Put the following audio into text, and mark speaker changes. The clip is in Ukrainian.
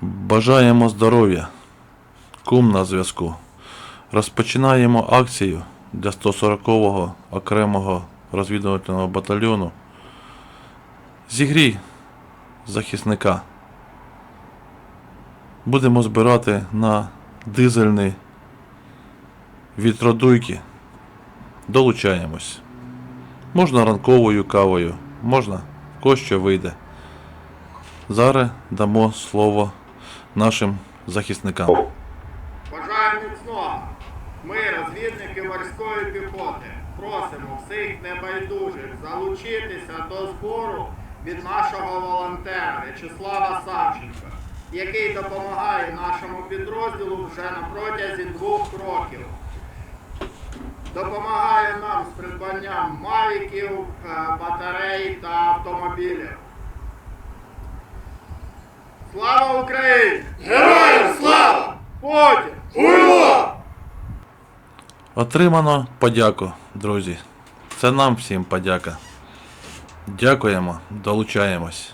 Speaker 1: Бажаємо здоров'я. Кум на зв'язку. Розпочинаємо акцію для 140-го окремого розвідувального батальйону. Зігрій захисника. Будемо збирати на дизельні вітродуйки. Долучаємось. Можна ранковою кавою, можна що вийде. Зараз дамо слово нашим захисникам.
Speaker 2: Бажаю міцного. Ми, розвідники морської піхоти, просимо всіх небайдужих залучитися до збору від нашого волонтера В'ячеслава Савченка, який допомагає нашому підрозділу вже на протязі двох років. Допомагає нам з придбанням мавіків, е, батарей та автомобілів. Слава Україні! Героям слава! Потім! Уйло!
Speaker 1: Отримано подяку, друзі. Це нам всім подяка. Дякуємо, долучаємось.